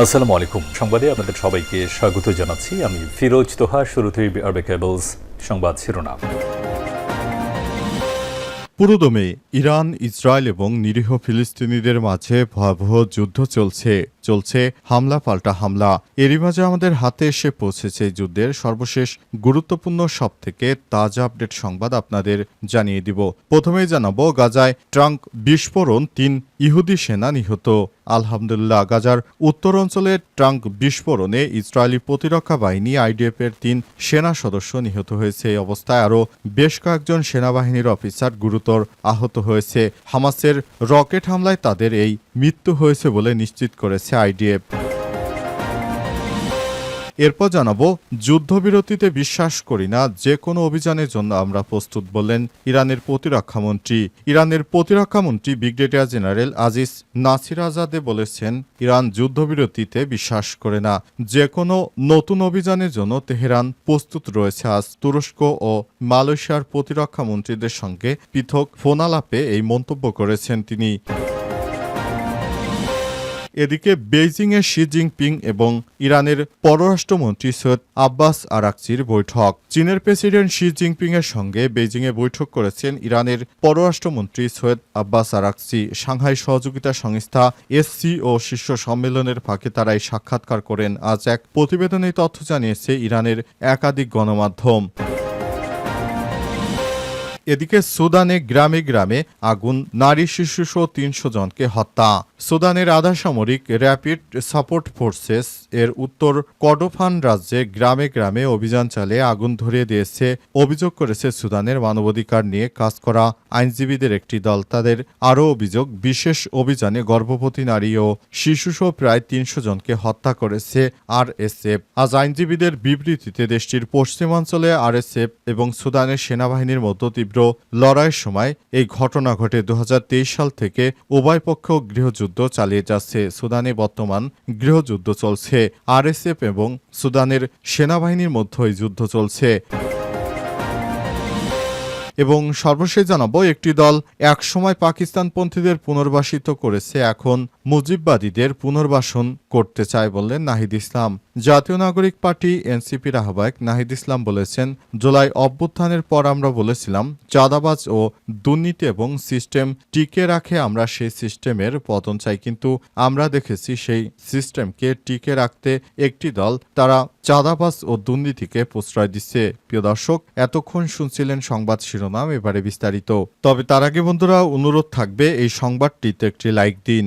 আসসালামু আলাইকুম। সংবাদে আপনাদের সবাইকে স্বাগত জানাচ্ছি। আমি ফিরোজ তোহা শুরুতেই আরবে কেবলস সংবাদ শিরোনাম। পুরোদমে ইরান, ইসরায়েল এবং নিরীহ ফিলিস্তিনিদের মাঝে ভয়াবহ যুদ্ধ চলছে। চলছে হামলা, পাল্টা হামলা। এরই মাঝে আমাদের হাতে এসে পৌঁছেছে যুদ্ধের সর্বশেষ গুরুত্বপূর্ণ সব থেকে তাজা আপডেট সংবাদ আপনাদের জানিয়ে দিব। প্রথমেই জানাব, গাজায় ট্রাঙ্ক বিস্ফোরণ, তিন ইহুদি সেনা নিহত। আলহামদুলিল্লাহ, গাজার উত্তর অঞ্চলের ট্রাঙ্ক বিস্ফোরণে ইসরায়েলি প্রতিরক্ষা বাহিনী, আইডিএফ এর তিন সেনা সদস্য নিহত হয়েছে। এই অবস্থায় আরও বেশ কয়েকজন সেনাবাহিনীর অফিসার গুরুতর আহত হয়েছে। হামাসের রকেট হামলায় তাদের এই মৃত্যু হয়েছে বলে নিশ্চিত করেছে আইডিএফ। এরপর জানাব, যুদ্ধবিরতিতে বিশ্বাস করি না, যে কোনো অভিযানের জন্য আমরা প্রস্তুত বললেন ইরানের প্রতিরক্ষামন্ত্রী ইরানের প্রতিরক্ষামন্ত্রী ব্রিগেডিয়ার জেনারেল আজিজ নাসির আজাদে বলেছেন, ইরান যুদ্ধবিরতিতে বিশ্বাস করে না। যে কোনো নতুন অভিযানের জন্য তেহরান প্রস্তুত রয়েছে আজ। তুরস্ক ও মালয়েশিয়ার প্রতিরক্ষামন্ত্রীদের সঙ্গে পৃথক ফোনালাপে এই মন্তব্য করেছেন তিনি। এদিকে বেইজিংয়ে শি জিনপিং এবং ইরানের পররাষ্ট্রমন্ত্রী সৈয়দ আব্বাস আরাকচির বৈঠক। চীনের প্রেসিডেন্ট শি জিনপিং এর সঙ্গে বেইজিংয়ে বৈঠক করেছেন ইরানের পররাষ্ট্রমন্ত্রী সৈয়দ আব্বাস আরাকচি। সাংহাই সহযোগিতা সংস্থা এসসিও শীর্ষ সম্মেলনের ফাঁকে তারা এই সাক্ষাৎকার করেন। আজ এক প্রতিবেদনে তথ্য জানিয়েছে ইরানের একাধিক গণমাধ্যম। এদিকে সুদানে গ্রামে গ্রামে আগুন, নারী শিশু সহ তিনশো জনকে হত্যা। সুদানের আধা সামরিক র্যাপিড সাপোর্ট ফোর্সেস এর উত্তর কডোফান রাজ্যে গ্রামে গ্রামে অভিযান চালিয়ে আগুন ধরিয়ে দিয়েছে। অভিযোগ করেছে সুদানের মানবাধিকার নিয়ে কাজ করা আইনজীবীদের একটি দল। তাদের আরও অভিযোগ, বিশেষ অভিযানে গর্ভবতী নারী ও শিশুসহ প্রায় তিনশো জনকে হত্যা করেছে আর আরএসএফ। আজ আইনজীবীদের বিবৃতিতে দেশটির পশ্চিমাঞ্চলে আরএসএফ এবং সুদানের সেনাবাহিনীর মধ্যে তীব্র লড়াইয়ের সময় এই ঘটনা ঘটে দু হাজার তেইশ সাল থেকে উভয় পক্ষ গৃহযুদ্ধ চালিয়ে যাচ্ছে। সুদানে বর্তমান গৃহযুদ্ধ চলছে। আরএসএফ এবং সুদানের সেনাবাহিনীর মধ্যে যুদ্ধ চলছে। এবং সর্বশেষ জানাব, একটি দল একসময় পাকিস্তানপন্থীদের পুনর্বাসিত করেছে, এখন মুজিববাদীদের পুনর্বাসন করতে চায় বললেন নাহিদ ইসলাম। জাতীয় নাগরিক পার্টি এনসিপির আহ্বায়ক নাহিদ ইসলাম বলেছেন, জুলাই অভ্যুত্থানের পর আমরা বলেছিলাম, চাঁদাবাজ ও দুর্নীতি এবং সিস্টেম টিকে রাখে আমরা সেই সিস্টেমের পতন চাই, কিন্তু আমরা দেখেছি সেই সিস্টেমকে টিকে রাখতে একটি দল, তারা চাঁদাবাজ ও দুর্নীতিকে প্রশ্রয় দিচ্ছে। প্রিয় দর্শক, এতক্ষণ শুনছিলেন সংবাদ শিরোনাম, এবারে বিস্তারিত। তবে তার আগে বন্ধুরা, অনুরোধ থাকবে এই সংবাদটিতে একটি লাইক দিন।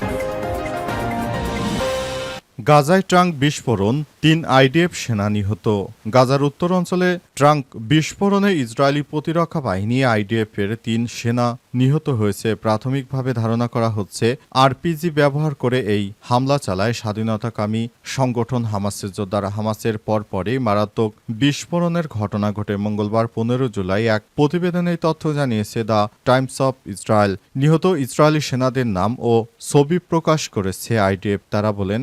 গাজায় ট্রাঙ্ক বিস্ফোরণ, তিন আইডিএফ সেনা নিহত। গাজার উত্তর অঞ্চলে ট্রাঙ্ক বিস্ফোরণে ইসরায়েলি প্রতিরক্ষা বাহিনী আইডিএফ এর তিন সেনা নিহত হয়েছে। প্রাথমিকভাবে ধারণা করা হচ্ছে, আরপিজি ব্যবহার করে এই হামলা চালায় স্বাধীনতাকামী সংগঠন হামাসের যোদ্ধারা। হামাসের পরপরই মারাত্মক বিস্ফোরণের ঘটনা ঘটে। মঙ্গলবার পনেরো জুলাই এক প্রতিবেদনে তথ্য জানিয়েছে দ্য টাইমস অফ ইসরায়েল। নিহত ইসরায়েলি সেনাদের নাম ও ছবি প্রকাশ করেছে আইডিএফ। তারা বলেন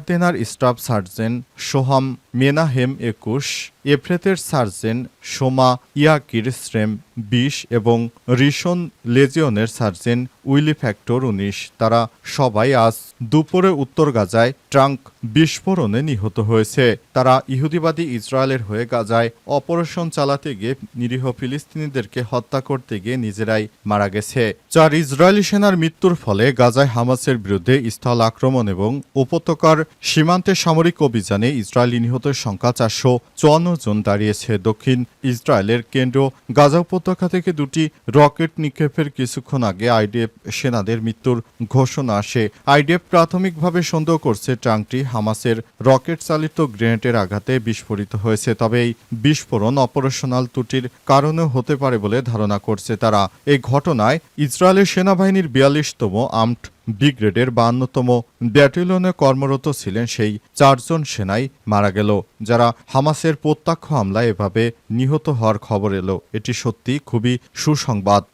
ইয়ারদেনার স্টাফ সার্জেন সোহাম মেনাহেম একুশ এফ্রেতের সার্জেন্ট সোমা ইয়াকির শ্রেম বিশ এবং রিশন লেজিয়নের সার্জেন্ট উইলি ফ্যাক্টর উনিশ। তারা সবাই আজ দুপুরে উত্তর গাজায় ট্রাঙ্ক বিস্ফোরণে নিহত হয়েছে। তারা ইহুদিবাদী ইসরায়েলের হয়ে গাজায় অপারেশন চালাতে গিয়ে নিরীহ ফিলিস্তিনিদেরকে হত্যা করতে গিয়ে নিজেরাই মারা গেছে। চার ইসরায়েলি সেনার মৃত্যুর ফলে গাজায় হামাসের বিরুদ্ধে স্থল আক্রমণ এবং উপত্যকার সীমান্তে সামরিক অভিযানে ইসরায়েলি নিহতের সংখ্যা চারশো চুয়ান্ন জন দাঁড়িয়েছে। দক্ষিণ ইসরায়েলের কেন্দ্র গাজা উপত্যকা থেকে দুটি রকেট নিক্ষেপের কিছুক্ষণ আগে আইডিএফ সেনাদের মৃত্যুর ঘোষণা আসে। আইডিএফ প্রাথমিকভাবে সন্দেহ করছে ট্রাঙ্কটি হামাসের রকেট চালিত গ্রেনেডের আঘাতে বিস্ফোরিত হয়েছে, তবে এই বিস্ফোরণ অপারেশনাল ত্রুটির কারণেও হতে পারে বলে ধারণা করছে তারা। এই ঘটনায় ইসরায়েলের সেনাবাহিনীর বিয়াল্লিশতম আর্মড ব্রিগেডের বাহান্নতম ব্যাটালিয়নে কর্মরত ছিলেন সেই চারজন সেনাই মারা গেল, যারা হামাসের প্রত্যক্ষ হামলায় এভাবে নিহত হওয়ার খবর এলো। এটি সত্যি খুবই সুসংবাদ।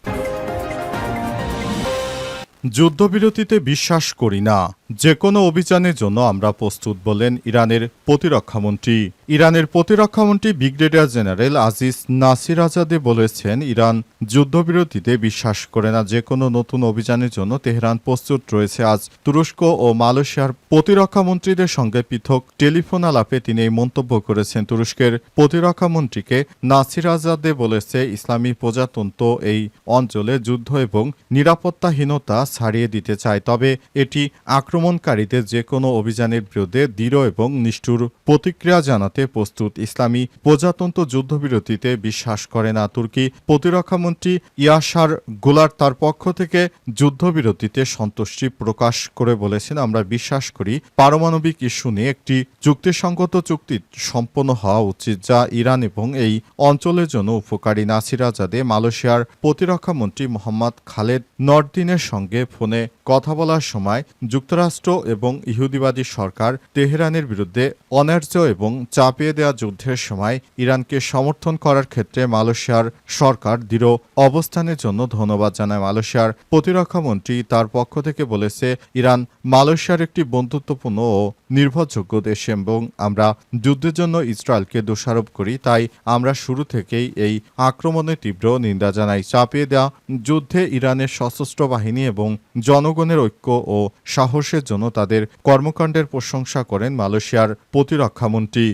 যুদ্ধবিরতিতে বিশ্বাস করি না। যে কোনো অভিযানের জন্য আমরা প্রস্তুত বলেন ইরানের প্রতিরক্ষামন্ত্রী। ইরানের প্রতিরক্ষামন্ত্রী ব্রিগেডিয়ার জেনারেল আজিজ নাসির আজাদে বলেছেন, ইরান যুদ্ধবিরতিতে বিশ্বাস করে না যে কোনো নতুন অভিযানের জন্য তেহরান প্রস্তুত রয়েছে। আজ তুরস্ক ও মালয়েশিয়ার প্রতিরক্ষামন্ত্রীদের সঙ্গে পৃথক টেলিফোন আলাপে তিনি এই মন্তব্য করেছেন। তুরস্কের প্রতিরক্ষামন্ত্রীকে নাসির আজাদে বলেছে, ইসলামী প্রজাতন্ত্র এই অঞ্চলে যুদ্ধ এবং নিরাপত্তাহীনতা ছাড়িয়ে দিতে চায়, তবে এটি আক্রমণকারীদের যে কোনো অভিযানের বিরুদ্ধে দৃঢ় এবং নিষ্ঠুর প্রতিক্রিয়া জানাতে প্রস্তুত ইসলামী প্রজাতন্ত্র যুদ্ধবিরতিতে বিশ্বাস করে না তুর্কি প্রতিরক্ষামন্ত্রী ইয়াসার গোলার তার পক্ষ থেকে যুদ্ধবিরতিতে সন্তুষ্টি প্রকাশ করে বলেছেন, আমরা বিশ্বাস করি পারমাণবিক ইস্যু নিয়ে একটি যুক্তিসঙ্গত চুক্তি সম্পন্ন হওয়া উচিত যা ইরান এবং এই অঞ্চলের জন্য উপকারী। নাসির আজাদে মালয়েশিয়ার প্রতিরক্ষামন্ত্রী মোহাম্মদ খালেদ নরদিনের সঙ্গে ফোনে কথা বলার সময় যুক্তরাষ্ট্র এবং ইহুদিবাদী সরকার তেহরানের বিরুদ্ধে অন্যায্য এবং চাপিয়ে দেওয়া যুদ্ধের সময় ইরানকে সমর্থন করার ক্ষেত্রে মালয়েশিয়ার সরকার দৃঢ় অবস্থানের জন্য ধন্যবাদ জানায় মালয়েশিয়ার প্রতিরক্ষামন্ত্রী তার পক্ষ থেকে বলেছে, ইরান মালয়েশিয়ার একটি বন্ধুত্বপূর্ণ ও নির্ভরযোগ্য দেশ এবং আমরা যুদ্ধের জন্য ইসরায়েলকে দোষারোপ করি, তাই আমরা শুরু থেকেই এই আক্রমণের তীব্র নিন্দা জানাই। চাপিয়ে দেওয়া যুদ্ধে ইরানের সশস্ত্র বাহিনী এবং জনগণের ঐক্য ও সাহসের জন্য তাদের কর্মকাণ্ডের প্রশংসা করেন মালয়েশিয়ার প্রতিরক্ষামন্ত্রী।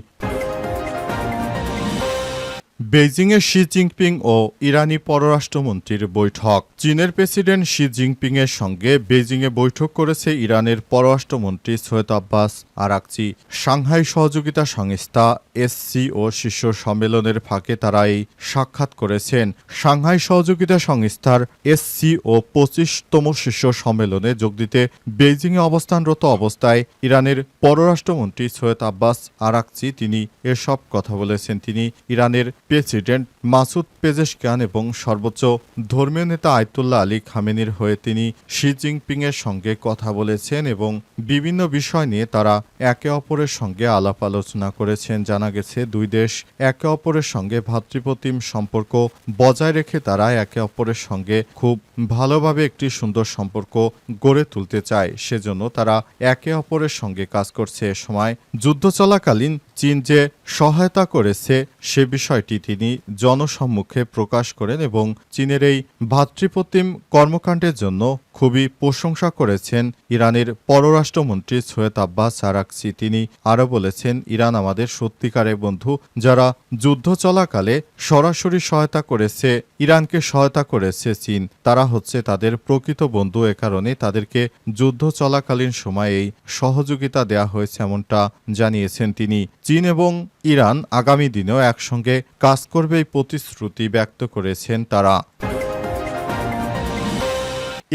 বেইজিংয়ে শি জিনপিং ও ইরানি পররাষ্ট্রমন্ত্রীর বৈঠক। চীনের প্রেসিডেন্ট শি জিনপিং এর সঙ্গে বেইজিংয়ে বৈঠক করেছে ইরানের পররাষ্ট্রমন্ত্রী সৈয়দ আব্বাস আরাকচি। সাংহাই সহযোগিতা সংস্থা এসসিও শীর্ষ সম্মেলনের ফাঁকে তারা এই সাক্ষাৎ করেছেন। সাংহাই সহযোগিতা সংস্থার এসসিও পঁচিশতম শীর্ষ সম্মেলনে যোগ দিতে বেইজিংয়ে অবস্থানরত অবস্থায় ইরানের পররাষ্ট্রমন্ত্রী সৈয়দ আব্বাস আরাকচি তিনি এসব কথা বলেছেন। তিনি ইরানের প্রেসিডেন্ট মাসুদ পেজেশকান এবং সর্বোচ্চ ধর্মীয় নেতা আয়তুল্লাহ আলী খামেনির হয়ে তিনি শি জিনপিং এর সঙ্গে কথা বলেছেন এবং বিভিন্ন বিষয় নিয়ে তারা একে অপরের সঙ্গে আলাপ আলোচনা করেছেন। জানা গেছে, দুই দেশ একে অপরের সঙ্গে ভ্রাতৃপ্রতিম সম্পর্ক বজায় রেখে তারা একে অপরের সঙ্গে খুব ভালোভাবে একটি সুন্দর সম্পর্ক গড়ে তুলতে চায়। সেজন্য তারা একে অপরের সঙ্গে কাজ করছে। এ সময় যুদ্ধ চলাকালীন চীন যে সহায়তা করেছে সে বিষয়টি তিনি জনসম্মুখে প্রকাশ করেন এবং চীনের এই ভাতৃপ্রতিম কর্মকাণ্ডের জন্য খুবই প্রশংসা করেছেন ইরানের পররাষ্ট্রমন্ত্রী সৈয়দ আব্বাস আরাকসি। তিনি আরও বলেছেন, ইরান আমাদের সত্যিকারের বন্ধু, যারা যুদ্ধ চলাকালে সরাসরি সহায়তা করেছে, ইরানকে সহায়তা করেছে চীন। তারা হচ্ছে তাদের প্রকৃত বন্ধু। এ কারণে তাদেরকে যুদ্ধ চলাকালীন সময়ে এই সহযোগিতা দেয়া হয়েছে এমনটা জানিয়েছেন তিনি। চীন এবং ইরান আগামী দিনেও একসঙ্গে কাজ করবে এই প্রতিশ্রুতি ব্যক্ত করেছেন তারা।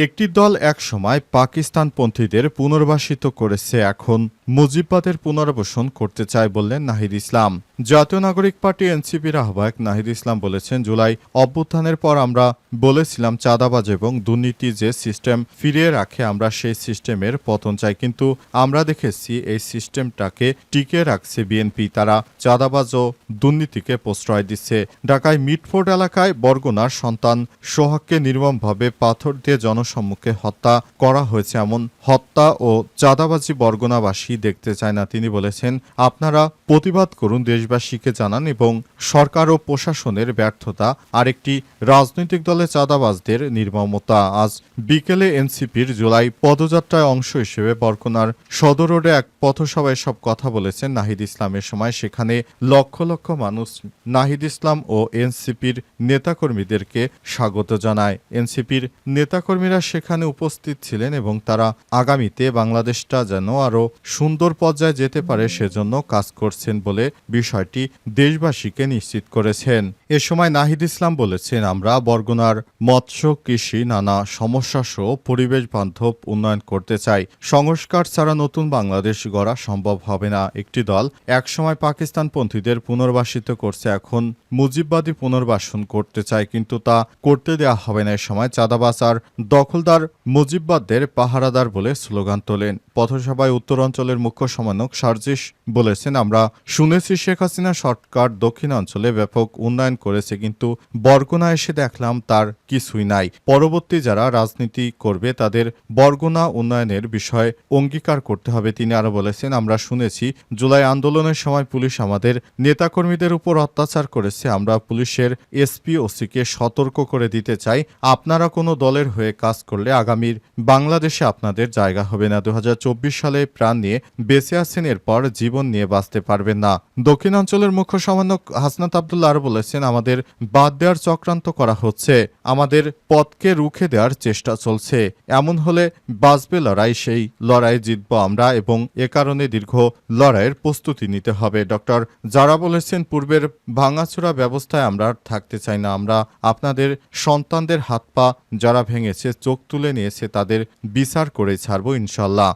একটি দল এক একসময় পাকিস্তানপন্থীদের পুনর্বাসিত করেছে, এখন মুজিববাদের পুনর্বাসন করতে চায় বললেন নাহিদ ইসলাম। জাতীয় নাগরিক পার্টি এনসিপির আহ্বায়ক নাহিদ ইসলাম বলেছেন, জুলাই অভ্যুত্থানের পর আমরা বলেছিলাম চাঁদাবাজ এবং দুর্নীতি যে সিস্টেম ফিরিয়ে রাখে, আমরা সেই সিস্টেমের পতন চাই। কিন্তু আমরা দেখেছি এই সিস্টেমটাকে টিকে রাখছে বিএনপি। তারা চাঁদাবাজ ও দুর্নীতিকে প্রশ্রয় দিচ্ছে। ঢাকায় মিটফোর্ড এলাকায় বরগুনার সন্তান সোহাগকে নির্মমভাবে পাথর দিয়ে জনসম্মুখে হত্যা করা হয়েছে এমন হত্যা ও চাঁদাবাজি বরগুনাবাসী দেখতে চায় না। তিনি বলেছেন, আপনারা প্রতিবাদ করুন দেশবাসীকে জানান এবং সরকার ও প্রশাসনের ব্যর্থতা আরেকটি রাজনৈতিক দলে চাঁদাবাজদের নির্মমতা। আজ বিকেলে এনসিপির জুলাই পদযাত্রায় অংশ হিসেবে বরকোনার সদর রোডে এক পথসভায় সব কথা বলেছেন নাহিদ ইসলামের সময়। সেখানে লক্ষ লক্ষ মানুষ নাহিদ ইসলাম ও এনসিপির নেতাকর্মীদেরকে স্বাগত জানায়। এনসিপির নেতাকর্মীরা সেখানে উপস্থিত ছিলেন এবং তারা আগামীতে বাংলাদেশটা যেন আরও সুন্দর পর্যায়ে যেতে পারে সেজন্য কাজ করছেন বলে বিষয়টি দেশবাসীকে নিশ্চিত করেছেন। এ সময় নাহিদ ইসলাম বলেছেন, আমরা বরগুনার মৎস্য, কৃষি, নানা সমস্যা সহ পরিবেশ বান্ধব উন্নয়ন করতে চাই। সংস্কার ছাড়া নতুন বাংলাদেশ গড়া সম্ভব হবে না। একটি দল একসময় পাকিস্তানপন্থীদের পুনর্বাসিত করছে, এখন মুজিববাদী পুনর্বাসন করতে চায়, কিন্তু তা করতে দেয়া হবে না। এ সময় চাঁদাবাস আর দখলদার মুজিববাদদের পাহারাদার বলে স্লোগান তোলেন। পথসভায় উত্তর অঞ্চলের মুখ্য সমন্বয়ক সার্জিস বলেছেন, আমরা শুনেছি শেখ হাসিনা সরকার দক্ষিণাঞ্চলে ব্যাপক উন্নয়ন করেছে, কিন্তু বরগুনা এসে দেখলাম তার কিছুই নাই। পরবর্তী যারা রাজনীতি করবে, তাদের বরগুনা উন্নয়নের বিষয়ে অঙ্গীকার করতে হবে। তিনি আরও বলেছেন, আমরা শুনেছি জুলাই আন্দোলনের সময় পুলিশ আমাদের নেতাকর্মীদের উপর অত্যাচার করেছে। আমরা পুলিশের এসপি ওসিকে সতর্ক করে দিতে চাই। আপনারা কোনো দলের হয়ে কাজ করলে আগামীর বাংলাদেশে আপনাদের জায়গা হবে না। দু হাজার চব্বিশ সালে প্রাণ নিয়ে বেঁচে আছেন, এরপর জীবন নিয়ে বাঁচতে পারবেন না। দক্ষিণাঞ্চলের মুখ্য সমন্বয়ক হাসনাত আবদুল্লাহ আরও বলেছেন, আমাদের বাদ দেওয়ার চক্রান্ত করা হচ্ছে, আমাদের পথকে রুখে দেওয়ার চেষ্টা চলছে। এমন হলে বাঁচবে লড়াই, সেই লড়াই জিতব আমরা এবং এ কারণে দীর্ঘ লড়াইয়ের প্রস্তুতি নিতে হবে। ডক্টর যারা বলেছেন, পূর্বের ভাঙাচোরা ব্যবস্থায় আমরা থাকতে চাই না, আমরা আপনাদের সন্তানদের হাত পা যারা ভেঙেছে চোখ তুলে নিয়েছে তাদের বিচার করে ছাড়বো ইনশাল্লাহ।